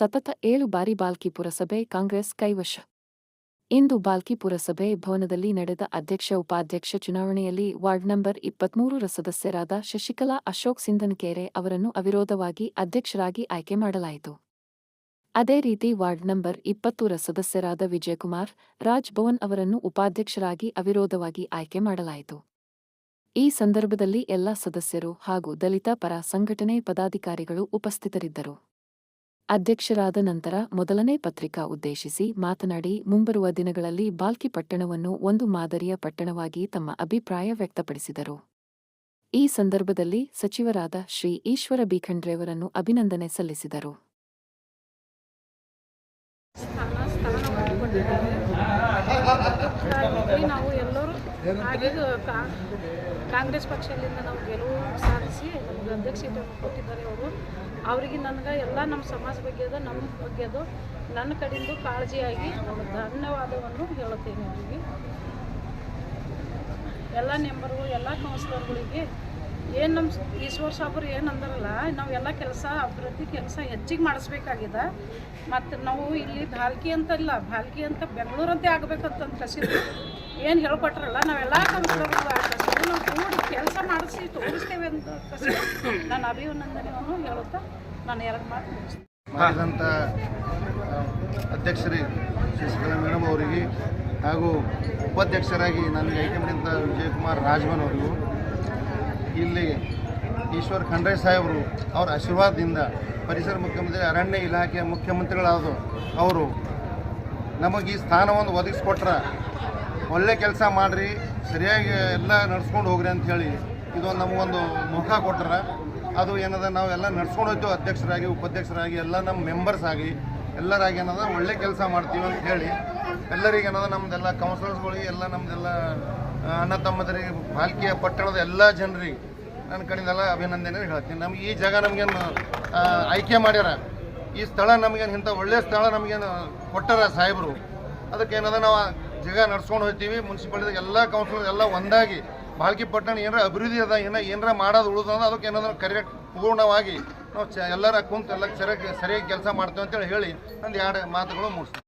ಸತತ ಏಳು ಬಾರಿ ಬಾಲ್ಕಿ ಪುರಸಭೆ ಕಾಂಗ್ರೆಸ್ ಕೈವಶ. ಇಂದು ಬಾಲ್ಕಿ ಪುರಸಭೆ ಭವನದಲ್ಲಿ ನಡೆದ ಅಧ್ಯಕ್ಷ, ಉಪಾಧ್ಯಕ್ಷ ಚುನಾವಣೆಯಲ್ಲಿ ವಾರ್ಡ್ ನಂಬರ್ ಇಪ್ಪತ್ಮೂರರ ಸದಸ್ಯರಾದ ಶಶಿಕಲಾ ಅಶೋಕ್ ಸಿಂಧನಕೆರೆ ಅವರನ್ನು ಅವಿರೋಧವಾಗಿ ಅಧ್ಯಕ್ಷರಾಗಿ ಆಯ್ಕೆ ಮಾಡಲಾಯಿತು. ಅದೇ ರೀತಿ ವಾರ್ಡ್ ನಂಬರ್ ಇಪ್ಪತ್ತೂರ ಸದಸ್ಯರಾದ ವಿಜಯಕುಮಾರ್, ರಾಜ್ ಭವನ್ ಅವರನ್ನು ಉಪಾಧ್ಯಕ್ಷರಾಗಿ ಅವಿರೋಧವಾಗಿ ಆಯ್ಕೆ ಮಾಡಲಾಯಿತು. ಈ ಸಂದರ್ಭದಲ್ಲಿ ಎಲ್ಲ ಸದಸ್ಯರು ಹಾಗೂ ದಲಿತ ಪರ ಸಂಘಟನೆ ಪದಾಧಿಕಾರಿಗಳು ಉಪಸ್ಥಿತರಿದ್ದರು. ಅಧ್ಯಕ್ಷರಾದ ನಂತರ ಮೊದಲನೇ ಪತ್ರಿಕಾ ಉದ್ದೇಶಿಸಿ ಮಾತನಾಡಿ, ಮುಂಬರುವ ದಿನಗಳಲ್ಲಿ ಬಾಲ್ಕಿ ಪಟ್ಟಣವನ್ನು ಒಂದು ಮಾದರಿಯ ಪಟ್ಟಣವಾಗಿ ತಮ್ಮ ಅಭಿಪ್ರಾಯ ವ್ಯಕ್ತಪಡಿಸಿದರು. ಈ ಸಂದರ್ಭದಲ್ಲಿ ಸಚಿವರಾದ ಶ್ರೀ ಈಶ್ವರ ಬಿಖಂಡ್ರೆಯವರನ್ನು ಅಭಿನಂದನೆ ಸಲ್ಲಿಸಿದರು. ಸ್ಥಾನ ನಾವು ಎಲ್ಲರೂ ಆಗಿದ್ದು ಕಾಂಗ್ರೆಸ್ ಪಕ್ಷದಿಂದ ನಾವು ಗೆಲುವು ಸಾಧಿಸಿ ನಮ್ಗೆ ಅಧ್ಯಕ್ಷತೆಯನ್ನು ಕೊಟ್ಟಿದ್ದಾರೆ ಅವರು. ಅವರಿಗೆ ನನಗೆ ಎಲ್ಲ ನಮ್ಮ ಸಮಾಜ ಬಗ್ಗೆ ಅದು ನಮ್ಮ ಬಗ್ಗೆ ಅದು. ನನ್ನ ಕಡೆಯಿಂದ ಕಾಳಜಿಯಾಗಿ ನಮ್ಮ ಧನ್ಯವಾದವನ್ನು ಹೇಳುತ್ತೇನೆ ಅವರಿಗೆ. ಎಲ್ಲ ಮೆಂಬರ್ಗಳು ಎಲ್ಲ ಕೌನ್ಸಿಲರ್ಗಳಿಗೆ ಏನು ನಮ್ಮ ಈಶ್ವರ್ ಸಾಬ್ರು ಏನು ಅಂದಾರಲ್ಲ ನಾವೆಲ್ಲ ಕೆಲಸ, ಅಭಿವೃದ್ಧಿ ಕೆಲಸ ಹೆಚ್ಚಿಗೆ ಮಾಡಿಸ್ಬೇಕಾಗಿದೆ. ಮತ್ತು ನಾವು ಇಲ್ಲಿ ಭಾಲ್ಕಿ ಅಂತಲ್ಲ ಭಾಲ್ಕಿ ಅಂತ ಬೆಂಗಳೂರಂತೆ ಆಗ್ಬೇಕಂತ ಕಸಿದ್ರು ಏನು ಹೇಳ್ಕೊಟ್ರಲ್ಲ, ನಾವೆಲ್ಲ ಕನಸುಗಳು ನಾವು ಕೂಡಿ ಕೆಲಸ ಮಾಡಿಸಿ ತೋರಿಸ್ತೇವೆ ಅಂತ ಕಸಿದ್ರು ನಾನು ಅಭಿನಂದನೆಯನ್ನು ಹೇಳುತ್ತಾ ನಾನು ಎರಡು ಮಾತು ಮಾಡಿದಂಥ ಅಧ್ಯಕ್ಷರೇ ಶಶಿಕಲಾ ಮೇಡಮ್ ಅವರಿಗೆ ಹಾಗೂ ಉಪಾಧ್ಯಕ್ಷರಾಗಿ ನನಗೆ ಆಯ್ಕೆ ಮಾಡಿದಂಥ ವಿಜಯಕುಮಾರ್ ರಾಜ್ಮನ್ ಅವರಿಗೂ ಇಲ್ಲಿ ಈಶ್ವರ್ ಖಂಡ್ರೆ ಸಾಹೇಬರು ಅವರ ಆಶೀರ್ವಾದದಿಂದ ಪರಿಸರ ಮುಖ್ಯಮಂತ್ರಿ ಅರಣ್ಯ ಇಲಾಖೆಯ ಮುಖ್ಯಮಂತ್ರಿಗಳಾದ ಅವರು ನಮಗೆ ಈ ಸ್ಥಾನವನ್ನು ಒದಗಿಸ್ಕೊಟ್ರೆ ಒಳ್ಳೆ ಕೆಲಸ ಮಾಡಿರಿ, ಸರಿಯಾಗಿ ಎಲ್ಲ ನಡ್ಸ್ಕೊಂಡು ಹೋಗ್ರಿ ಅಂತ ಹೇಳಿ ಇದೊಂದು ನಮಗೊಂದು ಮುಖ ಕೊಟ್ರ. ಅದು ಏನದ ನಾವೆಲ್ಲ ನಡ್ಸ್ಕೊಂಡು ಹೋಯ್ತು ಅಧ್ಯಕ್ಷರಾಗಿ, ಉಪಾಧ್ಯಕ್ಷರಾಗಿ ಎಲ್ಲ ನಮ್ಮ ಮೆಂಬರ್ಸ್ ಆಗಿ ಎಲ್ಲರಾಗಿ ಏನದ ಒಳ್ಳೆ ಕೆಲಸ ಮಾಡ್ತೀವಿ ಅಂತ ಹೇಳಿ, ಎಲ್ಲರಿಗೆ ಏನದ ನಮ್ದೆಲ್ಲ ಕೌನ್ಸಿಲರ್ಸ್ಗಳಿಗೆ ಎಲ್ಲ ನಮ್ದೆಲ್ಲ ಅಣ್ಣ ತಮ್ಮದರಿಗೆ ಬಾಲ್ಕಿಯ ಪಟ್ಟಣದ ಎಲ್ಲ ಜನರಿಗೆ ನನ್ನ ಕಡೆಯಿಂದೆಲ್ಲ ಅಭಿನಂದನೆ ಹೇಳ್ತೀನಿ. ನಮ್ಗೆ ಈ ಜಾಗ ನಮಗೇನು ಆಯ್ಕೆ ಮಾಡ್ಯಾರ. ಈ ಸ್ಥಳ ನಮಗೇನು ಇಂಥ ಒಳ್ಳೆಯ ಸ್ಥಳ ನಮಗೇನು ಕೊಟ್ಟಾರ ಸಾಹೇಬರು? ಅದಕ್ಕೆ ಏನದ ನಾವು ಜಾಗ ನಡ್ಸ್ಕೊಂಡು ಹೋಗ್ತೀವಿ. ಮುನ್ಸಿಪಾಲಿಟಿ ಎಲ್ಲ ಕೌನ್ಸಿಲರ್ ಎಲ್ಲ ಒಂದಾಗಿ ಬಾಲ್ಕಿ ಪಟ್ಟಣ ಏನಾರ ಅಭಿವೃದ್ಧಿ ಅದ, ಏನ, ಏನಾರ ಮಾಡೋದು ಉಳಿದ ಅದಕ್ಕೆ ಏನಾದ್ರು ಕರೆಕ್ಟ್ ಪೂರ್ಣವಾಗಿ ನಾವು ಎಲ್ಲರ ಕುಂತು ಎಲ್ಲ ಸರಿಯಾಗಿ ಸರಿಯಾಗಿ ಕೆಲಸ ಮಾಡ್ತೇವೆ ಅಂತೇಳಿ ಹೇಳಿ ಒಂದು ಎರಡು ಮಾತುಗಳು ಮುಗಿಸ್ತೀವಿ